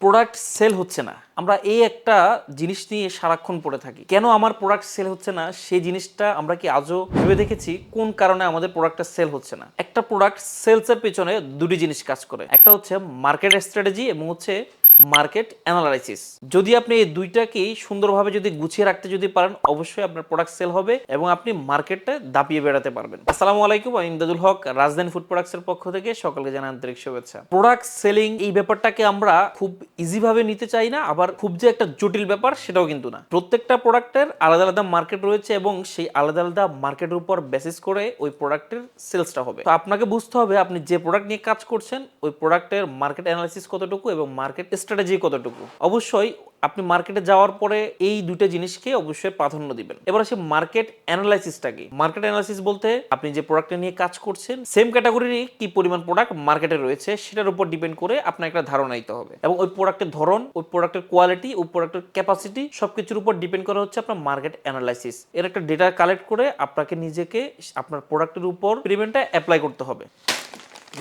Product sell হচ্ছে না। আমরা এই একটা জিনিস নিয়ে সারাক্ষণ পড়ে থাকি। কেন আমার প্রোডাক্ট সেল হচ্ছে না? সেই জিনিসটা আমরা কি আজও ভেবে দেখেছি? কোন কারণে আমাদের প্রোডাক্টটা সেল হচ্ছে না? একটা প্রোডাক্ট সেলসের পেছনে দুটি জিনিস কাজ করে। একটা হচ্ছে মার্কেট স্ট্র্যাটেজি এবং হচ্ছে মার্কেট অ্যানালাইসিস। যদি আপনি এই দুইটাকেই সুন্দরভাবে যদি গুছিয়ে রাখতে যদি পারেন, অবশ্যই আপনার প্রোডাক্ট সেল হবে এবং আপনি মার্কেটে দাপিয়ে বেড়াতে পারবেন। আসসালামু আলাইকুম, আমি ইমদাদুল হক, রাজধানী ফুড প্রোডাক্টসের পক্ষ থেকে সকলকে জানাই আন্তরিক শুভেচ্ছা। প্রোডাক্ট সেলিং এই ব্যাপারটাকে আমরা খুব ইজি ভাবে নিতে চাই না, আবার খুব যে একটা জটিল ব্যাপার সেটাও কিন্তু না। প্রত্যেকটা প্রোডাক্টের আলাদা আলাদা মার্কেট রয়েছে এবং সেই আলাদা আলাদা মার্কেটের উপর বেসিস করে ওই প্রোডাক্টের সেলসটা হবে। তো আপনাকে বুঝতে হবে, আপনি যে প্রোডাক্ট নিয়ে কাজ করছেন, ওই প্রোডাক্টের মার্কেট অ্যানালাইসিস কতটুকু এবং মার্কেট স্ট্র্যাটেজি কতটুকু? অবশ্যই আপনি মার্কেটে যাওয়ার পরে এই দুটো জিনিসকে অবশ্যই প্রাধান্য দিবেন। এবার আসে মার্কেট অ্যানালাইসিসটা কি মার্কেট অ্যানালাইসিস বলতে আপনি যে প্রোডাক্টটা নিয়ে কাজ করছেন সেম ক্যাটাগরিরই কি পরিমাণ প্রোডাক্ট মার্কেটে রয়েছে সেটার উপর ডিপেন্ড করে আপনার একটা ধারণা নিতে হবে। এবং ওই প্রোডাক্টের ধরন, ওই প্রোডাক্টের কোয়ালিটি ওই প্রোডাক্টের ক্যাপাসিটি সবকিছুর উপর ডিপেন্ড করা হচ্ছে আপনার মার্কেট অ্যানালাইসিস এর একটা ডেটা কালেক্ট করে আপনাকে নিজেকে আপনার প্রোডাক্টের উপর পেমেন্টটা অ্যাপ্লাই করতে হবে।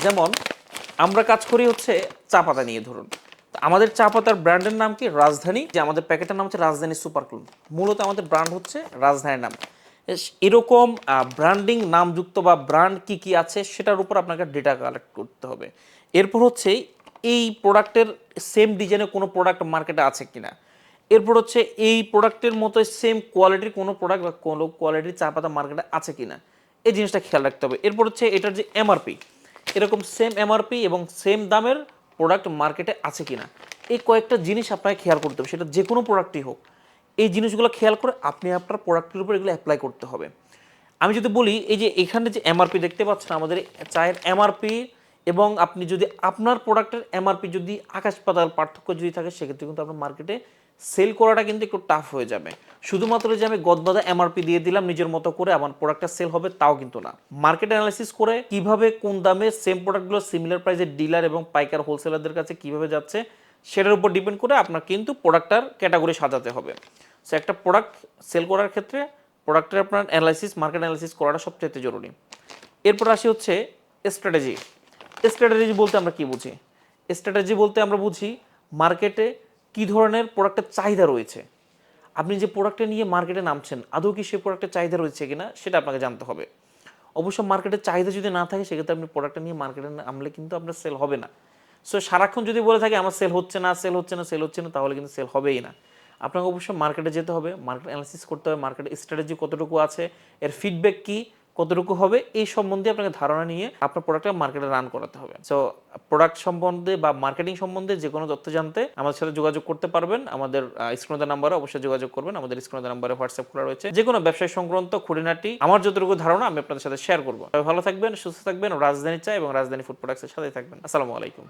যেমন আমরা কাজ করি হচ্ছে চা পাতা নিয়ে ধরুন। আমাদের চা পাতার ব্র্যান্ডের নাম কি? রাজধানী। যে আমাদের প্যাকেটের নাম হচ্ছে রাজধানী সুপার ক্লুন। মূলত আমাদের ব্র্যান্ড হচ্ছে রাজধানীর নাম। এরকম ব্র্যান্ডিং নামযুক্ত বা ব্র্যান্ড কি কি আছে সেটার উপর আপনাকে ডেটা কালেক্ট করতে হবে। এরপর হচ্ছে এই প্রোডাক্টের সেম ডিজাইনের কোনো প্রোডাক্ট মার্কেটে আছে কিনা? এরপর হচ্ছে এই প্রোডাক্টের মতো সেম কোয়ালিটির কোনো প্রোডাক্ট বা কোনো কোয়ালিটির চা পাতা মার্কেটে আছে কিনা? এই জিনিসটা খেয়াল রাখতে হবে। এরপর হচ্ছে এটার যে এমআরপি এরকম সেম এমআরপি এবং সেম দামের প্রোডাক্ট মার্কেটে আছে কিনা। এই কয়েকটা জিনিস আপনাকে খেয়াল করতে হবে, সেটা যে কোনো প্রোডাক্টই হোক। এই জিনিসগুলো খেয়াল করে আপনি আপনার প্রোডাক্টের উপর এগুলো অ্যাপ্লাই করতে হবে। আমি যদি বলি, এই যে এখানে যে এমআরপি দেখতে পাচ্ছেন, আমাদের চায়ের এমআরপি এবং আপনি যদি আপনার প্রোডাক্টের এমআরপি যদি আকাশ পাতাল পার্থক্য যদি থাকে, সেক্ষেত্রে কিন্তু আপনার মার্কেটে সেল করাটা কিন্তু একটু টাফ হয়ে যাবে। শুধুমাত্র যে আমি গদবাদা এমআরপি দিয়ে দিলাম, নিজের মতো করে আমার প্রোডাক্টটা সেল হবে, তাও কিন্তু না। মার্কেট অ্যানালাইসিস করে কীভাবে কোন দামে সেম প্রোডাক্টগুলো সিমিলার প্রাইসের ডিলার এবং পাইকার হোলসেলারদের কাছে কীভাবে যাচ্ছে, সেটার উপর ডিপেন্ড করে আপনার কিন্তু প্রোডাক্টটার ক্যাটাগরি সাজাতে হবে। সো একটা প্রোডাক্ট সেল করার ক্ষেত্রে প্রোডাক্টের আপনার অ্যানালাইসিস মার্কেট অ্যানালাইসিস করাটা সবচেয়ে জরুরি। এরপর আসি হচ্ছে স্ট্র্যাটেজি স্ট্র্যাটেজি বলতে আমরা কি বুঝি? স্ট্র্যাটেজি বলতে আমরা বুঝি মার্কেটে কি ধরনের প্রোডাক্টের চাহিদা রয়েছে? আপনি যে প্রোডাক্টটা নিয়ে মার্কেটে নামছেন, আদৌ কি সেই প্রোডাক্টের চাহিদা রয়েছে কিনা সেটা আপনাকে জানতে হবে। অবশ্য মার্কেটের চাহিদা যদি না থাকে, সেক্ষেত্রে আপনি প্রোডাক্টটা নিয়ে মার্কেটে নামলে কিন্তু আপনার সেল হবে না। সো সারাক্ষণ যদি বলে থাকে, আমার সেল হচ্ছে না সেল হচ্ছে না সেল হচ্ছে না, তাহলে কিন্তু সেল হবেই না। আপনাকে অবশ্যই মার্কেটে যেতে হবে মার্কেট অ্যানালিসিস করতে হবে মার্কেট স্ট্র্যাটেজি কতটুকু আছে, এর ফিডব্যাক কি কতটুকু হবে এই সম্বন্ধে আপনাকে ধারণা নিয়ে আপনার প্রোডাক্টটা মার্কেটে রান করাতে হবে। সো প্রোডাক্ট সম্বন্ধে বা মার্কেটিং সম্বন্ধে যে কোনো তথ্য জানতে আমাদের সাথে যোগাযোগ করতে পারবেন। আমাদের স্ক্রিনের নাম্বারে অবশ্যই যোগাযোগ করবেন। আমাদের স্ক্রিনের নাম্বারে হোয়াটসঅ্যাপ খোলা রয়েছে। যে কোনো ব্যবসায় সংক্রান্ত খুঁটিনাটি আমার যতটুকু ধারণা আমি আপনাদের সাথে শেয়ার করব। ভালো থাকবেন, সুস্থ থাকবেন। রাজধানী চা এবং রাজধানী ফুড প্রোডাক্টসের সাথে থাকবেন। আসসালামু আলাইকুম।